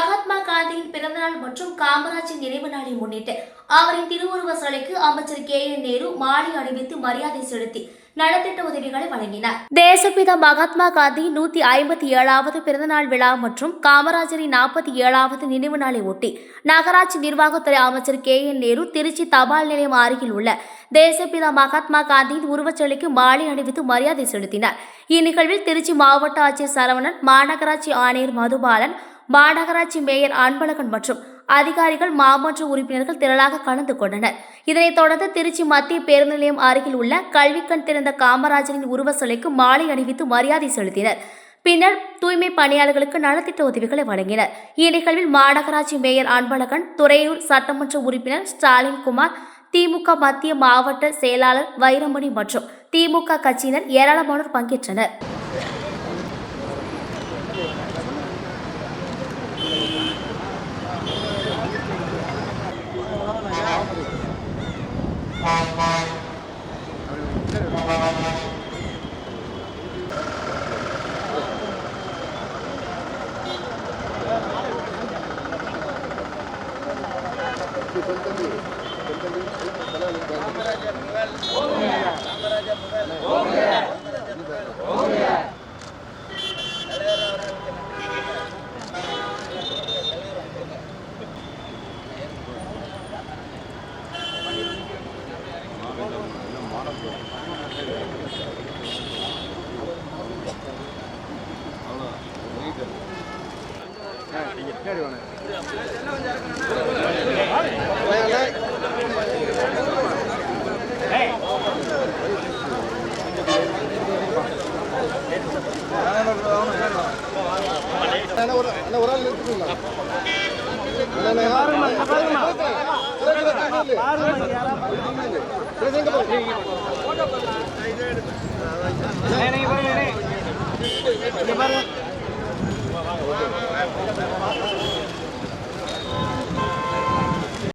மகாத்மா காந்தியின் பிறந்தநாள் மற்றும் காமராஜின் நினைவு நாளை முன்னிட்டு அவரின் திருவுருவ சிலைக்கு அமைச்சர் கே என் நேரு மாலை அணிவித்து மரியாதை செலுத்தி நலத்திட்ட உதவிகளை வழங்கினார். தேசப்பிதா மகாத்மா காந்தி நூத்தி ஐம்பத்தி ஏழாவது பிறந்தநாள் விழா மற்றும் காமராஜரின் நாற்பத்தி ஏழாவது நினைவு நாளை ஒட்டி நகராட்சி நிர்வாகத்துறை அமைச்சர் கே என் நேரு திருச்சி தபால் நிலையம் அருகில் உள்ள தேசப்பிதா மகாத்மா காந்தியின் உருவச்சிலைக்கு மாலை அணிவித்து மரியாதை செலுத்தினார். இந்நிகழ்வில் திருச்சி மாவட்ட ஆட்சியர் சரவணன் மாநகராட்சி ஆணையர் மதுபாலன் மாநகராட்சி மேயர் அன்பழகன் மற்றும் அதிகாரிகள் மாமன்ற உறுப்பினர்கள் திரளாக கலந்து கொண்டனர். இதனைத் தொடர்ந்து திருச்சி மத்திய பேருந்து நிலையம் அருகில் உள்ள கல்விக்கண் திறந்த காமராஜரின் உருவ சிலைக்கு மாலை அணிவித்து மரியாதை செலுத்தினர். பின்னர் தூய்மை பணியாளர்களுக்கு நலத்திட்ட உதவிகளை வழங்கினர். இந்நிகழ்வில் மாநகராட்சி மேயர் அன்பழகன் துறையூர் சட்டமன்ற உறுப்பினர் ஸ்டாலின் குமார் திமுக மத்திய மாவட்ட செயலாளர் வைரமணி மற்றும் திமுக கட்சியினர் ஏராளமானோர் பங்கேற்றனர். அண்ணா, ஒரு அண்ணா, ஒரு ஆள் நிறுத்துறீங்களா? அண்ணா, அண்ணா. பிரதேசம் எங்க போகுது? பாருங்க Thank you.